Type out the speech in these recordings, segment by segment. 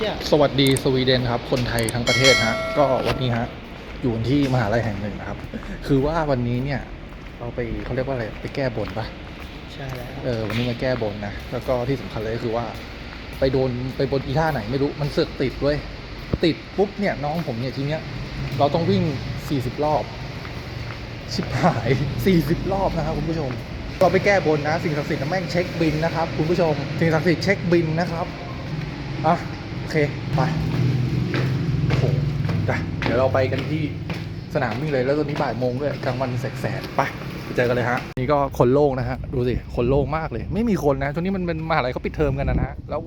เนี่ยสวัสดีสวีเดนครับ คนไทยทั้งประเทศฮะ ก็วันนี้ฮะ อยู่ที่มหาลัยแห่งหนึ่งนะครับ คือว่าวันนี้เนี่ย เราไปเขาเรียกว่าอะไรไปแก้บนปะใช่แล้วเออวันนี้มาแก้บนนะ แล้วก็ที่สำคัญเลยก็คือว่า ไปโดนไปบนอีท่าไหนไม่รู้มันเสือกติดเว้ยติดปุ๊บเนี่ยน้องผมเนี่ยทีเนี้ย เราต้องวิ่ง40รอบ ชิบหาย40รอบนะครับคุณผู้ชมเราไปแก้บนนะ สิ่งศักดิ์สิทธิ์นะแม่งเช็คบินนะครับ คุณผู้ชม สิ่งศักดิ์สิทธิ์เช็คบินนะครับอะโอ เค ไปโอ้โหได้เดี๋ยวเราไปกันที่สนามวิ่งเลยแล้วตอนนี้บ่ายโมงด้วยกลางวันแสกๆไปไปเจอกันเลยฮะ นี่ก็คนโล่งนะฮะ ดูสิ คนโล่งมากเลย ไม่มีคนนะช่วงนี้มันเป็นมหาลัยเขาปิดเทอมกันนะฮะ แล้ว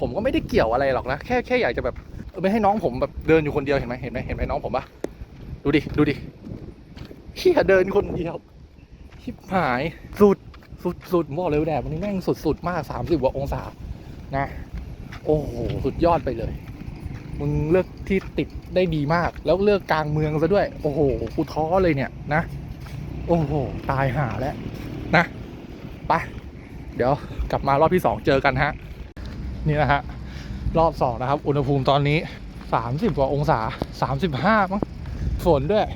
ผมก็ไม่ได้เกี่ยวอะไรหรอกนะ แค่แค่อยากจะแบบไม่ให้น้องผมแบบเดินอยู่คนเดียวเห็นไหมเห็นไหมเห็นไหมน้องผมปะดูดิ ดูดิเฮียเดินคนเดียวชิบหาย สุด สุดสุดบอกเลยแดดวันนี้แม่งสุดสุดมากสามสิบกว่าองศา นะ โอ้โหสุดยอดไปเลย มึงเลือกที่ติดได้ดีมาก แล้วเลือกกลางเมืองซะด้วย โอ้โหกูท้อเลยเนี่ยนะ โอ้โห ตายห่าแล้วนะไปเดี๋ยวกลับมารอบที่สองเจอกันฮะ นี่นะฮะ รอบสองนะครับ อุณหภูมิตอนนี้สามสิบกว่าองศาสามสิบห้ามั้งฝนด้วย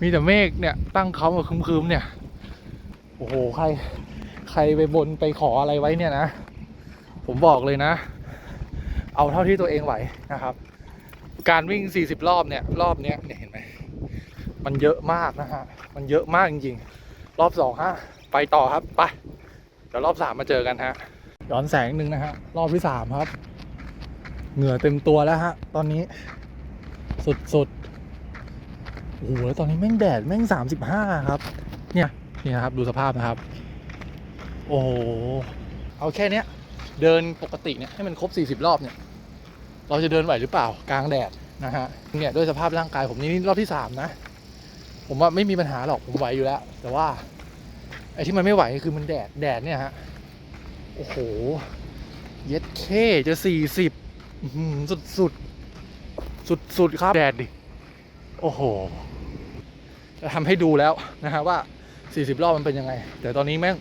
มีแต่เมฆเนี่ย ตั้งเขามาคึมๆเนี่ย โอ้โห ใคร ใครไปบนไปขออะไรไว้เนี่ยนะ ผมบอกเลยนะ เอาเท่าที่ตัวเองไหวนะครับ การวิ่ง 40 รอบเนี่ยรอบเนี้ยเนี่ยเห็นไหมมันเยอะมากนะฮะมันเยอะมากจริงๆ รอบสองฮะไปต่อครับไปเดี๋ยวรอบสามมาเจอกันฮะย้อนแสงหนึ่งนะฮะรอบที่สามครับ เหงื่อเต็มตัวแล้วฮะ ตอนนี้ สุดสุดๆโอ้โหแล้วตอนนี้แม่งแดดแม่งสามสิบห้าครับ เนี่ยนี่นะครับดูสภาพนะครับ โอ้โหเอาแค่เนี้ยเดินปกติเนี่ยให้มันครบ 40 รอบเนี่ย เราจะเดินไหวหรือเปล่ากลางแดดนะฮะเนี่ยด้วยสภาพร่างกายผมนี่รอบที่สามนะ ผมว่าไม่มีปัญหาหรอกผมไหวอยู่แล้ว แต่ว่าไอ้ที่มันไม่ไหวคือมันแดดแดดเนี่ยฮะโอ้โห เย็ดเคจะสี่สิบสุดสุดสุดสุดครับแดดดิโอ้โห จะทำให้ดูแล้วนะฮะว่า 40 รอบมันเป็นยังไง แต่ตอนนี้แม่ง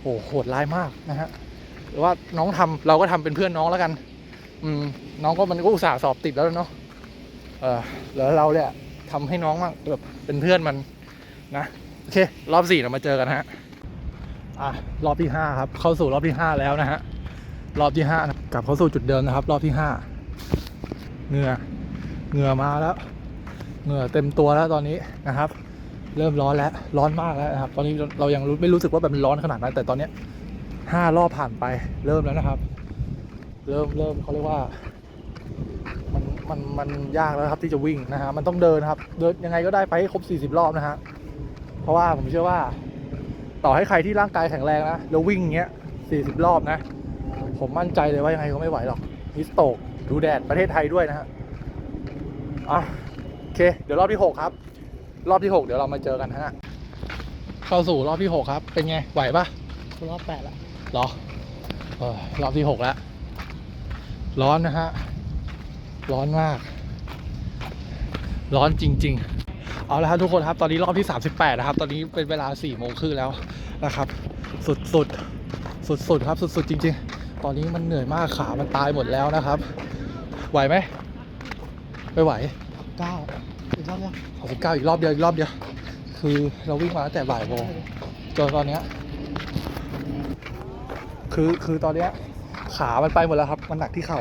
โหโหดร้ายมากนะฮะหรือว่าน้องทำเราก็ทำเป็นเพื่อนน้องแล้วกัน อืมน้องก็มันก็อุตส่าห์สอบติดแล้วเนาะเออแล้วเราเนี่ยทำให้น้องมากแบบเป็นเพื่อนมันนะโอเค รอบสี่เรามาเจอกันฮะอะรอบที่ห้าครับ เข้าสู่รอบที่ห้าแล้วนะฮะรอบที่ห้ากลับเข้าสู่จุดเดิมนะครับ รอบที่ห้าเหงื่อเหงื่อมาแล้วเหงื่อเต็มตัวแล้วตอนนี้นะครับ เริ่มร้อนแล้วร้อนมากแล้วนะครับ ตอนนี้เรายังรู้ไม่รู้สึกว่าแบบมันร้อนขนาดนั้นแต่ตอนเนี้ยห้ารอบผ่านไปเริ่มแล้วนะครับ เริ่มเริ่มเขาเรียกว่า มันมันมันยากแล้วครับที่จะวิ่งนะฮะมันต้องเดินครับ เดินยังไงก็ได้ไปให้ครบ 40 รอบนะฮะเพราะว่าผมเชื่อว่า ต่อให้ใครที่ร่างกายแข็งแรงนะแล้ววิ่งอย่างเงี้ย 40 รอบนะ ผมมั่นใจเลยว่ายังไงก็ไม่ไหวหรอกฮิสโตกดูแดดประเทศไทยด้วยนะฮะอะโอเค เดี๋ยวรอบที่ 6 ครับ รอบที่ 6 เดี๋ยวเรามาเจอกันฮะเข้าสู่รอบที่ 6 ครับ เป็นไงไหวปะรอบแปดละเหรอเออรอบที่หกแล้ว ร้อนนะฮะ ร้อนมาก ร้อนจริง ๆ เอาละครับทุกคนครับ ตอนนี้รอบที่ 38 นะครับ ตอนนี้เป็นเวลา4โมงครึ่งแล้วนะครับ สุดสุดสุดสุดๆครับ สุดสุดๆจริง ๆ ตอนนี้มันเหนื่อยมากขา มันตายหมดแล้วนะครับ ไหวไหมไม่ไหวเก้าอีกรอบยังขอสิบเก้าอีกรอบเดียวอีกรอบเดียว คือเราวิ่งมาตั้งแต่บ่ายโมงจนตอนเนี้ยคือคือตอนเนี้ย ขามันไปหมดแล้วครับ มันหนักที่เข่า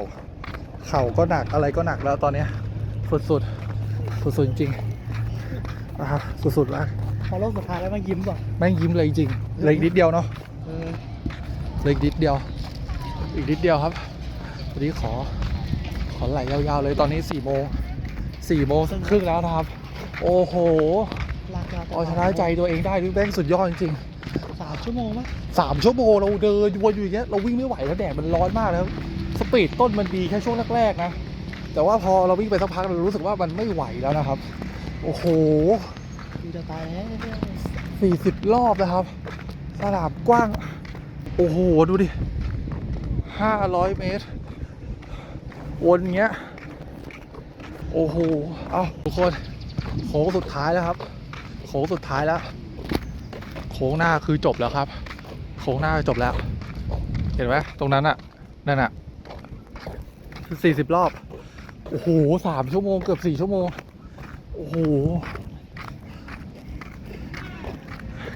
เข่าก็หนักอะไรก็หนักแล้วตอนเนี้ยสุดสุดสุดสุดๆจริงๆนะครับสุดสุดๆแล้วพอรอบสุดท้ายแล้วมายิ้มก่อนแม่งยิ้มเลยจริงๆเหลยนิดเดียวเนาะเออเหลยนิดเดียว อีกนิดเดียวครับวันนี้ขอ ขอไหลยาวๆเลยตอนนี้สี่โมงสี่โมงครึ่งแล้วนะครับ โอ้โหลากยาวเอาชนะใจตัวเองได้ด้วยแม่งสุดยอดจริงๆสาม ชั่วโมงมั้ยสามชั่วโมงเราเดินวนอยู่อย่างเงี้ยเราวิ่งไม่ไหวแล้วแดดมันร้อนมากแล้วสปีดต้นมันดีแค่ช่วงแรกๆนะ แต่ว่าพอเราวิ่งไปสักพักเรารู้สึกว่ามันไม่ไหวแล้วนะครับ โอ้โหจะตายแล้วสี่สิบรอบนะครับ สนามกว้าง โอ้โห ดูดิห้าร้อยเมตร วนเงี้ย โอ้โห เอาทุกคน โค้งสุดท้ายแล้วครับ โค้งสุดท้ายแล้ว ค้งหน้าคือจบแล้วครับ โค้งหน้าจบแล้ว เห็นไหมตรงนั้นอะนั่นอะสี่สิบรอบ โอ้โหสามชั่วโมงเกือบสี่ชั่วโมง โอ้โห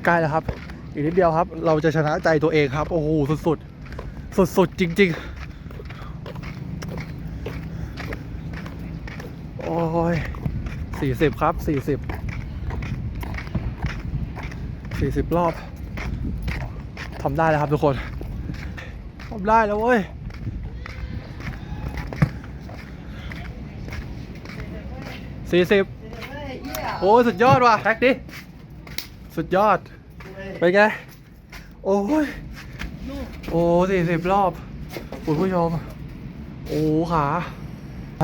ใกล้แล้วครับ อีกนิดเดียวครับ เราจะชนะใจตัวเองครับ โอ้โห สุดๆสุดๆจริง ๆ โอ้ยสี่สิบครับสี่สิบ สี่สิบรอบทำได้แล้วครับทุกคนทำได้แล้วเว้ยสี่สิบโอ้ยสุดยอดว่ะแท็กดิ สุดยอดเป็นไง โอ้ย โอ้สี่สิบรอบคุณผู้ชม โอ้ขา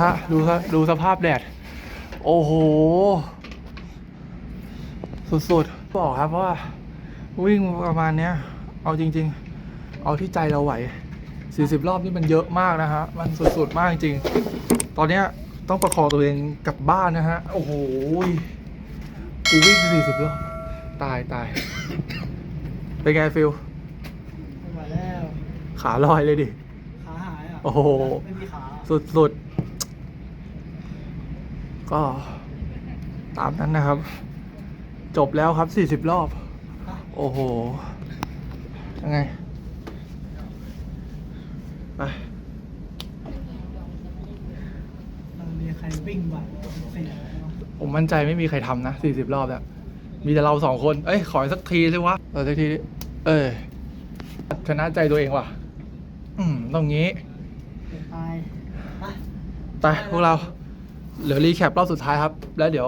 ฮะดูสดูสภาพแดด โอ้โห สุดๆ บอกครับว่า วิ่งประมาณเนี้ย เอาจริง ๆ เอาที่ใจเราไหว 40 รอบนี่มันเยอะมากนะฮะ มันสุดๆ มากจริง ตอนเนี้ยต้องประคองตัวเองกลับบ้านนะฮะ โอ้โหกูวิ่ง 40 รอบ ตายตาย เป็นไงฟิลไม่ไหวแล้ว ขาลอยเลยดิ ขาหายอะ โอ้โห ไม่มีขาสุดๆ ก็ตามนั้นนะครับ จบแล้วครับ40รอบ โอ้โห ยังไงไปมันมีใครวิ่งไหวสี่ผมมั่นใจไม่มีใครทำนะ40รอบแล้ว มีแต่เราสองคน เอ้ย ขออีกสักทีสิวะเออสักทีดิเออชนะใจตัวเองว่ะ อืมตรงนี้เดี๋ยวตายไปไปพวกเรา เหลือรีแคปรอบสุดท้ายครับ แล้วเดี๋ยว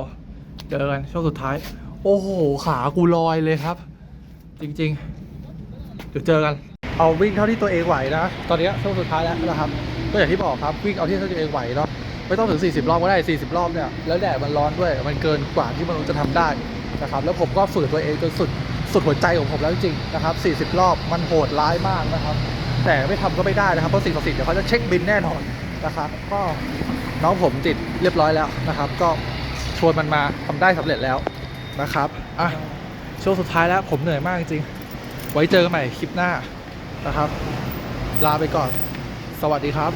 เจอกันช่วงสุดท้าย โอ้โห ขากูลอยเลยครับ จริงๆ เดี๋ยวเจอกัน เอาวิ่งเท่าที่ตัวเองไหวนะ ตอนนี้ช่วงสุดท้ายแล้วนะครับ ก็อย่างที่บอกครับวิ่งเอาที่เท่าที่ตัวเองไหวเนาะไม่ต้องถึง 40 รอบก็ได้ 40 รอบเนี่ย แล้วแดดมันร้อนด้วย มันเกินกว่าที่มนุษย์จะทำได้นะครับ แล้วผมก็ฝืนตัวเองจนสุดสุดหัวใจของผมแล้วจริงนะครับ 40 รอบมันโหดร้ายมากนะครับ แต่ไม่ทำก็ไม่ได้นะครับ เพราะสิ่งศักดิ์สิทธิ์เดี๋ยวเขาจะเช็คบินแน่นอนนะครับ ก็น้องผมติดเรียบร้อยแล้วนะครับ ก็ชวนมันมาทำได้สำเร็จแล้ว นะครับอะช่วงสุดท้ายแล้วผมเหนื่อยมากจริงๆไว้เจอกันใหม่คลิปหน้านะครับ ลาไปก่อน สวัสดีครับ